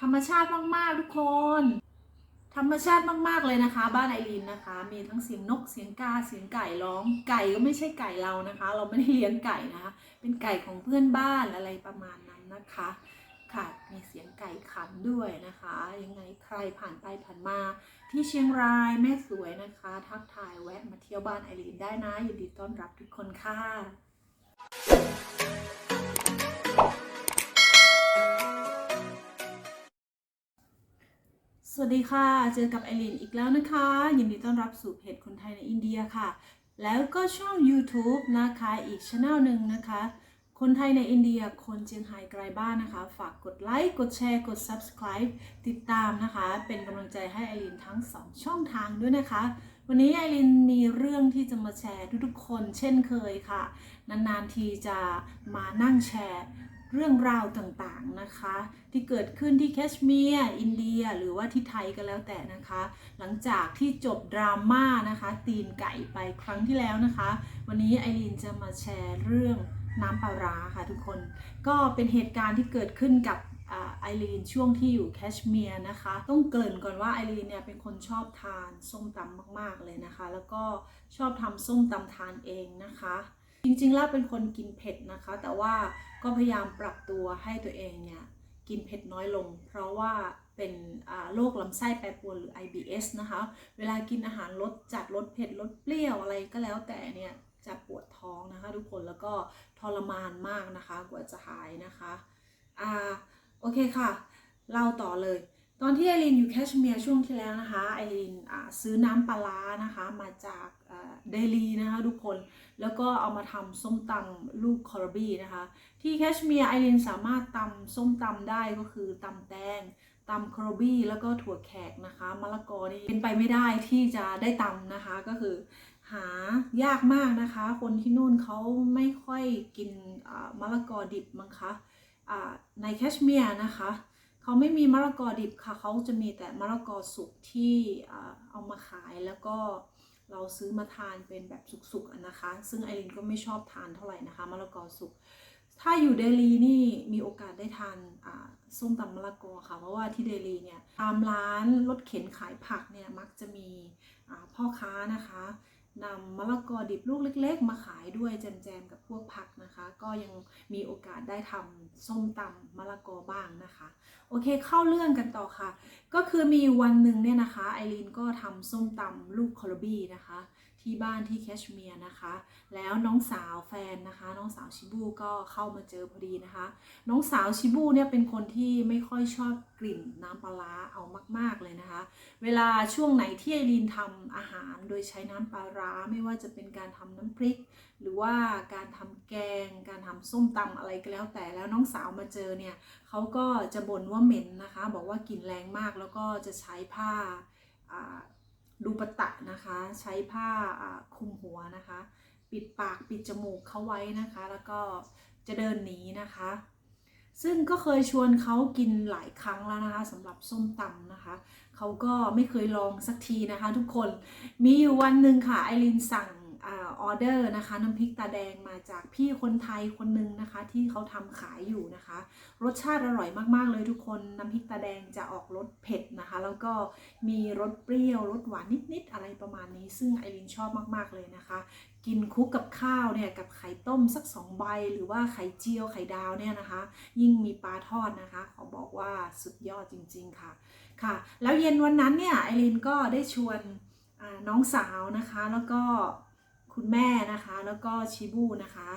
ธรรมชาติมาก ๆ ทุกคน ธรรมชาติมาก ๆ เลยนะคะ บ้านไอรีนนะคะ มีทั้งเสียงนกเสียงกาเสียงไก่ร้องไก่ก็ไม่ใช่ไก่เรานะคะ เราไม่ได้เลี้ยงไก่นะคะ เป็นไก่ของเพื่อนบ้านอะไรประมาณนั้นนะคะ ค่ะมีเสียงไก่ขันด้วยนะคะ ยังไงใครผ่านไปผ่านมา ที่เชียงรายแม่สวยนะคะ ทักทายแวะมาเที่ยวบ้านไอรีนได้นะยินดีต้อนรับทุกคนค่ะ สวัสดีค่ะ เจอกับไอรีนอีกแล้วนะคะ ยินดีต้อนรับสู่เพจคนไทยในอินเดียค่ะ แล้วก็ช่อง YouTube นะคะอีกช anel หนึ่งนะคะ คนไทยในอินเดียคนเจียงไฮ้ไกลบ้านนะคะ ฝากกดไลค์กดแชร์กด Subscribe ติดตามนะคะ เป็นกำลังใจให้ไอรีนทั้ง 2 ช่องทางด้วยนะคะ วันนี้ไอรินมีเรื่องที่จะมาแชร์ทุกๆคนเช่นเคยค่ะ นานๆทีจะมานั่งแชร์ เรื่องราวต่างๆนะคะ ที่เกิดขึ้นที่แคชเมียร์อินเดียหรือว่าที่ไทยก็แล้วแต่นะคะ หลังจากที่จบดราม่านะคะ ตีนไก่ไปครั้งที่แล้วนะคะ วันนี้ไอรีนจะมาแชร์เรื่องน้ำปลาร้าค่ะทุกคน ก็เป็นเหตุการณ์ที่เกิดขึ้นกับไอรีนช่วงที่อยู่แคชเมียร์นะคะ ต้องเกริ่นก่อนว่าไอรีนเนี่ยเป็นคนชอบทานส้มตำมากๆเลยนะคะ แล้วก็ชอบทำส้มตำทานเองนะคะ จริงๆแล้วเป็นคนกินเผ็ดนะคะ แต่ว่าก็พยายามปรับตัวให้ตัวเองเนี่ยกินเผ็ดน้อยลง เพราะว่าเป็นโรคลำไส้แปรปรวนหรือ IBS นะคะ เวลากินอาหารรสจัดรสเผ็ดรสเปรี้ยวอะไรก็แล้วแต่เนี่ยจะปวดท้องนะคะ ทุกคนแล้วก็ทรมานมากนะคะ กว่าจะหายนะคะอ่าโอเคค่ะ เล่าต่อเลย ตอนที่ไอรีนอยู่แคชเมียร์ช่วงที่แล้วนะคะไอรีนซื้อน้ำปลานะคะมาจากเดลีนะคะทุกคนแล้วก็เอามาทำส้มตำลูกคอร์บี้นะคะ ที่แคชเมียร์ไอรินสามารถตำส้มตำได้ก็คือตำแตงตำคอร์บี้แล้วก็ถั่วแขกนะคะมะละกอนี่เป็นไปไม่ได้ที่จะได้ตำนะคะก็คือหายากมากนะคะ คนที่นู่นเขาไม่ค่อยกินมะละกอดิบมั้งคะในแคชเมียร์นะคะ เขาไม่มีมะละกอดิบค่ะ เขาจะมีแต่มะละกอสุกที่เอามาขายแล้วก็เราซื้อมาทานเป็นแบบสุกๆนะคะ ซึ่งไอรินก็ไม่ชอบทานเท่าไหร่นะคะมะละกอสุก ถ้าอยู่เดลีนี่มีโอกาสได้ทานส้มตำมะละกอค่ะ เพราะว่าที่เดลีเนี่ยตามร้านรถเข็นขายผักเนี่ยมักจะมีพ่อค้านะคะ นำมะละกอดิบลูกเล็ก ๆ มาขายด้วยแจมๆกับพวกผักนะคะ ก็ยังมีโอกาสได้ทำส้มตำมะละกอบ้างนะคะ โอเคเข้าเรื่องกันต่อค่ะ ก็คือมีวันหนึ่งเนี่ยนะคะไอรีนก็ทำส้มตำลูกคอรบี้นะคะ ที่บ้านที่แคชเมียร์นะคะ แล้วน้องสาวแฟนนะคะ น้องสาวชิบูก็เข้ามาเจอพอดีนะคะ น้องสาวชิบูเนี่ยเป็นคนที่ไม่ค่อยชอบกลิ่นน้ำปลาร้าเอามาก ๆเลยนะคะ เวลาช่วงไหนที่ไอรีนทำอาหารโดยใช้น้ำปลาร้าไม่ว่าจะเป็นการทำน้ำพริก หรือว่าการทำแกง การทำส้มตำอะไรก็แล้วแต่แล้วน้องสาวมาเจอเนี่ยเขาก็จะบ่นว่าเหม็นนะคะ บอกว่ากลิ่นแรงมากแล้วก็จะใช้ผ้า ดูปะตะนะคะ ใช้ผ้าอ่าคลุมหัวนะคะ ปิดปากปิดจมูกเขาไว้นะคะ แล้วก็จะเดินหนีนะคะ ซึ่งก็เคยชวนเขากินหลายครั้งแล้วนะคะสำหรับส้มตำนะคะ เขาก็ไม่เคยลองสักทีนะคะ ทุกคนมีอยู่วันหนึ่งค่ะไอรินสั่ง ออเดอร์นะคะ น้ำพริกตาแดงมาจากพี่คนไทยคนหนึ่งนะคะ ที่เขาทำขายอยู่นะคะ รสชาติอร่อยมากๆเลยทุกคนน้ำพริกตาแดงจะออกรสเผ็ดนะคะ แล้วก็มีรสเปรี้ยวรสหวานนิดๆอะไรประมาณนี้ ซึ่งไอรินชอบมากๆเลยนะคะ กินคุกกับข้าวเนี่ยกับไข่ต้มสักสองใบ หรือว่าไข่เจียวไข่ดาวเนี่ยนะคะ ยิ่งมีปลาทอดนะคะขอบอกว่าสุดยอดจริง ๆค่ะค่ะ แล้วเย็นวันนั้นเนี่ยไอรินก็ได้ชวนน้องสาวนะคะแล้วก็ คุณแม่นะคะ แล้วก็ชิบูนะคะ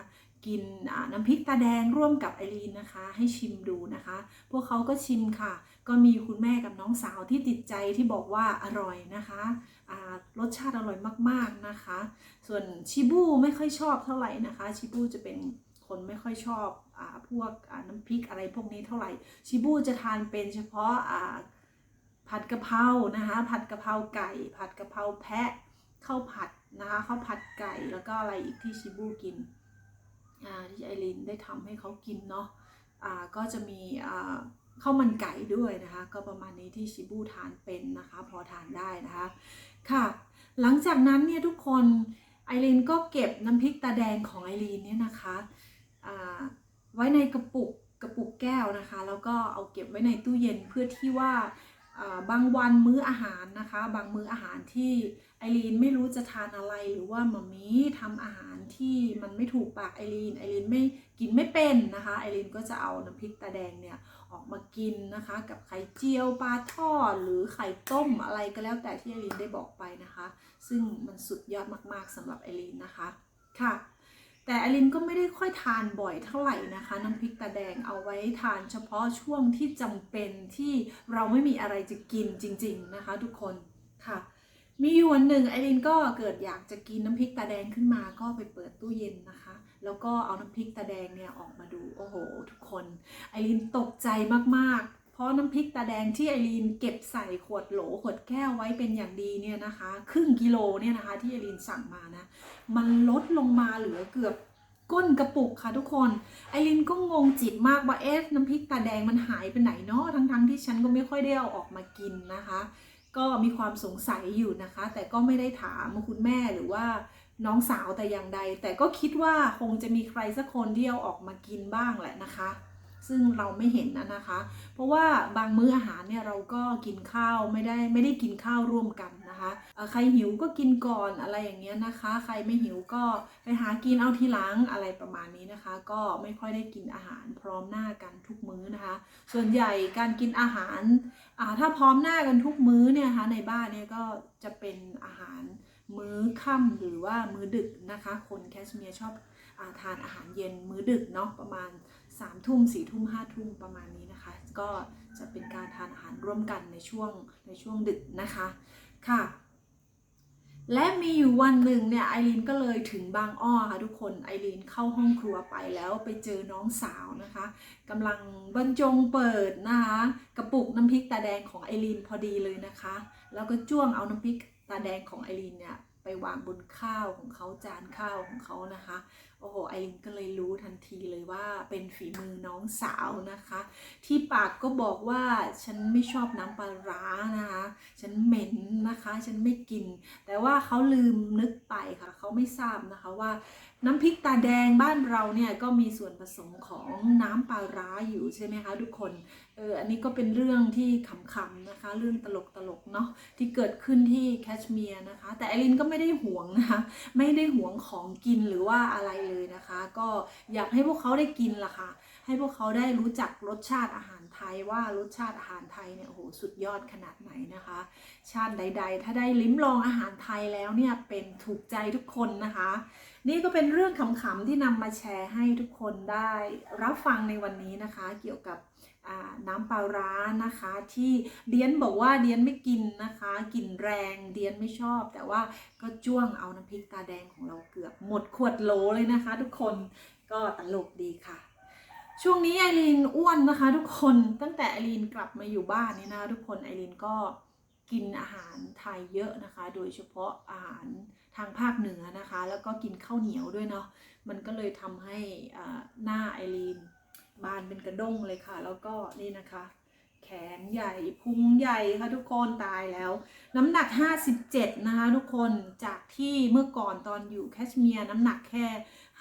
กินน้ำพริกตาแดงร่วมกับไอรีนนะคะ ให้ชิมดูนะคะ พวกเขาก็ชิมค่ะ ก็มีคุณแม่กับน้องสาวที่ติดใจที่บอกว่าอร่อยนะคะรสชาติอร่อยมากๆนะคะ ส่วนชิบูไม่ค่อยชอบเท่าไหร่นะคะ ชิบูจะเป็นคนไม่ค่อยชอบอพวกน้ำพริกอะไรพวกนี้เท่าไหร่ ชิบูจะทานเป็นเฉพาะผัดกะเพรานะคะ ผัดกะเพราไก่ ผัดกะเพราแพะข้าวผัด นะคะข้าวผัดไก่แล้วก็อะไรอีกที่ชิบูกินอ่าที่ไอรินได้ทำให้เขากินเนาะอ่าก็จะมีข้าวมันไก่ด้วยนะคะ ก็ประมาณนี้ที่ชิบูทานเป็นนะคะ พอทานได้นะคะค่ะ หลังจากนั้นเนี่ยทุกคนไอรินก็เก็บน้ำพริกตาแดงของไอรินเนี่ยนะคะอ่าไว้ในกระปุกกระปุกแก้วนะคะ แล้วก็เอาเก็บไว้ในตู้เย็นเพื่อที่ว่าบางวันมื้ออาหารนะคะ บางมื้ออาหารที่ ไอรีนไม่รู้จะทานอะไรหรือว่ามัมมี่ทำอาหารที่มันไม่ถูกปากไอรีนไอรีนไม่กินไม่เป็นนะคะไอรีนก็จะเอาน้ำพริกตาแดงเนี่ยออกมากินนะคะ กับไข่เจียวปลาทอดหรือไข่ต้มอะไรก็แล้วแต่ที่ไอรีนได้บอกไปนะคะ ซึ่งมันสุดยอดมากๆสำหรับไอรีนนะคะค่ะแต่อลินก็ไม่ได้ค่อยทานบ่อยเท่าไหร่นะคะ น้ำพริกตาแดงเอาไว้ทานเฉพาะช่วงที่จำเป็นที่เราไม่มีอะไรจะกินจริง ๆนะคะ ทุกคนค่ะ มีอยู่วันหนึ่งไอรินก็เกิดอยากจะกินน้ำพริกตาแดงขึ้นมาก็ไปเปิดตู้เย็นนะคะ แล้วก็เอาน้ำพริกตาแดงเนี่ยออกมาดูโอ้โห ทุกคนไอรินตกใจมากๆ เพราะน้ำพริกตาแดงที่ไอรีนเก็บใส่ขวดโหลขวดแก้วไว้เป็นอย่างดีเนี่ยนะคะ ครึ่งกิโลเนี่ยนะคะ ที่ไอรีนสั่งมานะมันลดลงมาเหลือเกือบก้นกระปุกค่ะทุกคน ไอรินก็งงจิตมากว่าเอ๊ะน้ำพริกตาแดงมันหายไปไหนเนาะทั้งๆที่ฉันก็ไม่ค่อยได้เอาออกมากินนะคะ ก็มีความสงสัยอยู่นะคะ แต่ก็ไม่ได้ถามคุณแม่หรือว่าน้องสาวแต่อย่างใด แต่ก็คิดว่าคงจะมีใครสักคนที่เอาออกมากินบ้างแหละนะคะ ซึ่งเราไม่เห็นนะนะคะ เพราะว่าบางมื้ออาหารเนี่ยเราก็กินข้าวไม่ได้ไม่ได้กินข้าวร่วมกันนะคะใครหิวก็กินก่อนอะไรอย่างเงี้ยนะคะ ใครไม่หิวก็ไปหากินเอาทีหลังอะไรประมาณนี้นะคะ ก็ไม่ค่อยได้กินอาหารพร้อมหน้ากันทุกมื้อนะคะ ส่วนใหญ่การกินอาหาร ถ้าพร้อมหน้ากันทุกมื้อเนี่ยนะคะในบ้านเนี่ยก็จะเป็นอาหารมื้อค่ำหรือว่ามื้อดึกนะคะ คนแคชเมียร์ชอบอาทานอาหารเย็นมื้อดึกเนาะประมาณสามทุ่มสี่ทุ่มห้าทุ่มประมาณนี้นะคะ ก็จะเป็นการทานอาหารร่วมกันในช่วงในช่วงดึกนะคะค่ะ และมีอยู่วันหนึ่งเนี่ยไอรีนก็เลยถึงบางอ้อค่ะทุกคนไอรีนเข้าห้องครัวไปแล้วไปเจอน้องสาวนะคะกำลังบรรจงเปิดนะคะกระปุกน้ำพริกตาแดงของไอรีนพอดีเลยนะคะ แล้วก็จ้วงเอาน้ำพริกตาแดงของไอรีนเนี่ยไปวางบนข้าวของเขาจานข้าวของเขานะคะ โอ้โหไอรินก็เลยรู้ทันทีเลยว่าเป็นฝีมือน้องสาวนะคะ ที่ปากก็บอกว่าฉันไม่ชอบน้ำปลาร้านะคะ ฉันเหม็นนะคะ ฉันไม่กิน แต่ว่าเขาลืมนึกไปค่ะเขาไม่ทราบนะคะว่า น้ำพริกตาแดงบ้านเราเนี่ยก็มีส่วนผสมของน้ำปลาร้าอยู่ใช่ไหมคะทุกคน เอออันนี้ก็เป็นเรื่องที่ขำๆนะคะ เรื่องตลกๆเนาะที่เกิดขึ้นที่แคชเมียร์นะคะ แต่ไอรินก็ไม่ได้หวงนะคะไม่ได้หวงของกินหรือว่าอะไรเลยนะคะ ก็อยากให้พวกเขาได้กินล่ะค่ะ ให้พวกเขาได้รู้จักรสชาติอาหารไทยว่ารสชาติอาหารไทยเนี่ยโหสุดยอดขนาดไหนนะคะ ชาติใด ๆ ถ้าได้ลิ้มลองอาหารไทยแล้วเนี่ยเป็นถูกใจทุกคนนะคะ นี่ก็เป็นเรื่องขำๆที่นำมาแชร์ให้ทุกคนได้รับฟังในวันนี้นะคะ เกี่ยวกับ น้ำปลาร้านะคะที่เดียนบอกว่าเดียนไม่กินนะคะกลิ่นแรงเดียนไม่ชอบ แต่ว่าก็จ้วงเอาน้ำพริกตาแดงของเราเกือบหมดขวดโหลเลยนะคะ ทุกคนก็ตลกดีค่ะ ช่วงนี้ไอรีนอ้วนนะคะ ทุกคนตั้งแต่ไอรีนกลับมาอยู่บ้านนี่นะทุกคนไอรีนก็กินอาหารไทยเยอะนะคะ โดยเฉพาะอาหารทางภาคเหนือนะคะ แล้วก็กินข้าวเหนียวด้วยเนาะมันก็เลยทำให้หน้าไอรีน บานเป็นกระด้งเลยค่ะ แล้วก็นี่นะคะ แขนใหญ่พุงใหญ่ค่ะทุกคนตายแล้ว น้ำหนัก 57 นะคะทุกคนจากที่เมื่อก่อนตอนอยู่แคชเมียร์น้ำหนักแค่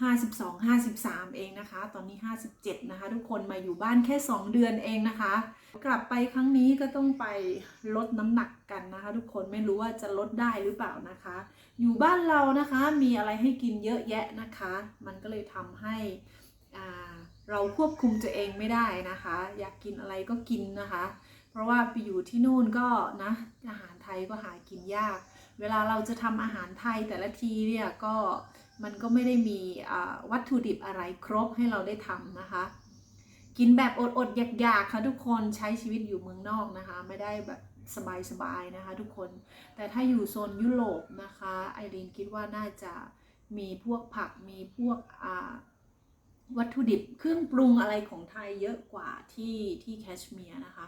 52 53 เองนะคะ ตอนนี้ 57 นะคะ ทุกคนมาอยู่บ้านแค่ 2 เดือนเองนะคะ กลับไปครั้งนี้ก็ต้องไปลดน้ำหนักกันนะคะ ทุกคนไม่รู้ว่าจะลดได้หรือเปล่านะคะ อยู่บ้านเรานะคะมีอะไรให้กินเยอะแยะนะคะ มันก็เลยทำให้อ่า เราควบคุมตัวเองไม่ได้นะคะ อยากกินอะไรก็กินนะคะ เพราะว่าไปอยู่ที่นู่นก็นะอาหารไทยก็หากินยาก เวลาเราจะทำอาหารไทยแต่ละทีเนี่ยก็มันก็ไม่ได้มีวัตถุดิบอะไรครบให้เราได้ทำนะคะ กินแบบอดๆอยากๆค่ะทุกคนใช้ชีวิตอยู่เมืองนอกนะคะ ไม่ได้แบบสบายๆนะคะ ทุกคน แต่ถ้าอยู่โซนยุโรปนะคะไอรีนคิดว่าน่าจะมีพวกผักมีพวกอ่า วัตถุดิบเครื่องปรุงอะไรของไทยเยอะกว่าที่ที่แคชเมียร์นะคะ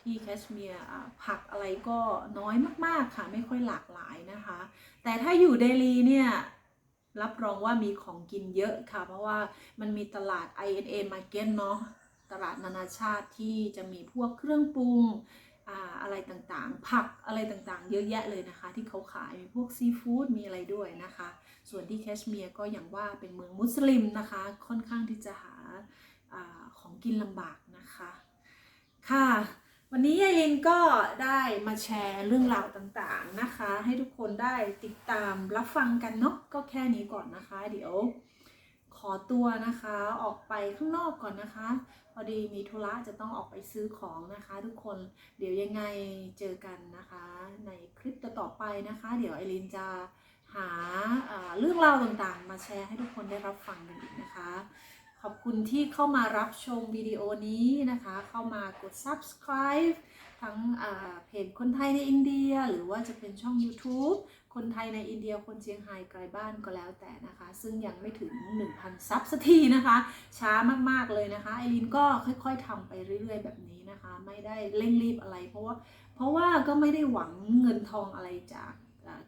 ที่แคชเมียร์ผักอะไรก็น้อยมากๆค่ะ ไม่ค่อยหลากหลายนะคะ แต่ถ้าอยู่เดลีเนี่ยรับรองว่ามีของกินเยอะค่ะ เพราะว่ามันมีตลาด INA Market เนาะตลาดนานาชาติที่จะมีพวกเครื่องปรุง อะไรต่างๆ ผักอะไรต่างๆ เยอะแยะเลยนะคะ ที่เขาขายมีพวกซีฟู้ดมีอะไรด้วยนะคะ ส่วนที่แคชเมียร์ก็อย่างว่าเป็นเมืองมุสลิมนะคะ ค่อนข้างที่จะหาอาของกินลำบากนะคะ ค่ะ วันนี้ยายลินก็ได้มาแชร์เรื่องราวต่างๆนะคะ ให้ทุกคนได้ติดตามรับฟังกันเนาะก็แค่นี้ก่อนนะคะ เดี๋ยว ขอตัวนะคะ ออกไปข้างนอกก่อนนะคะ พอดีมีธุระจะต้องออกไปซื้อของนะคะ ทุกคนเดี๋ยวยังไงเจอกันนะคะ ในคลิปต่อไปนะคะ เดี๋ยวไอรินจะหาเรื่องราวต่างๆ มาแชร์ให้ทุกคนได้รับฟังกันอีกนะคะ ขอบคุณที่เข้ามารับชมวิดีโอนี้นะคะ เข้ามากด subscribe ทั้งเพจคนไทยในอินเดีย หรือว่าจะเป็นช่อง YouTube คนไทยในอินเดียคนเชียงไฮ้ไกลบ้านก็แล้วแต่นะคะ ซึ่งยังไม่ถึง 1,000 ซับสักทีนะคะ ช้ามากๆเลยนะคะไอรินก็ค่อยๆทำไปเรื่อย ๆ แบบนี้นะคะ ไม่ได้เร่งรีบอะไร เพราะว่าเพราะว่าก็ไม่ได้หวังเงินทองอะไรจาก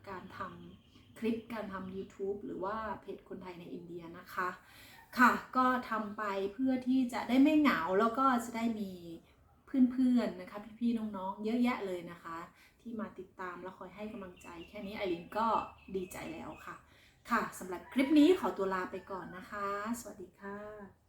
การทำคลิปการทำ YouTube หรือว่าเพจคนไทยในอินเดียนะคะค่ะก็ทำไปเพื่อที่จะได้ไม่เหงาแล้วก็จะได้มีเพื่อนๆนะคะพี่ๆน้องๆเยอะแยะเลยนะคะ ที่มาติดตามและคอยให้กำลังใจ แค่นี้ไอรินก็ดีใจแล้วค่ะ ค่ะสำหรับคลิปนี้ขอตัวลาไปก่อนนะคะ สวัสดีค่ะ